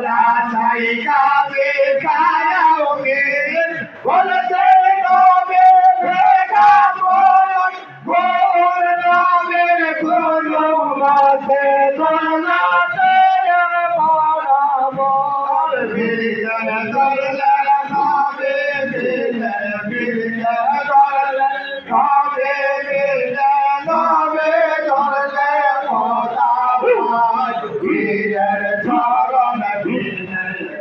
মোরা চাই কাবে চাউমি বলছে লোকে বেদপর কোন নামের কোন মাঝে তের মোরা মোর বিজয় করলে নামে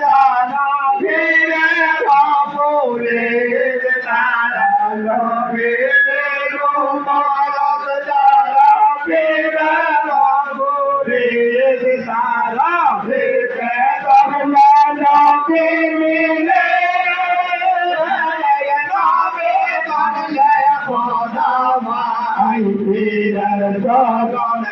জানা ফিরে বাবুরে তারা নবে দেবো মাঝ ফিরে বাবুরে সারা ফিরে করলা নবে মিলে। নবে করলে খোদা ভাই বীরের জগন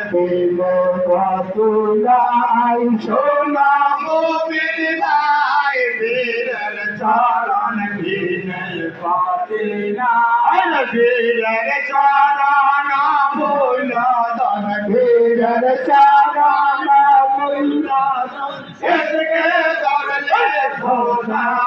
পাতি নাই বীরের চরণ মূল দন বীরের চরণ মূল দন এসকে দরলে খোদা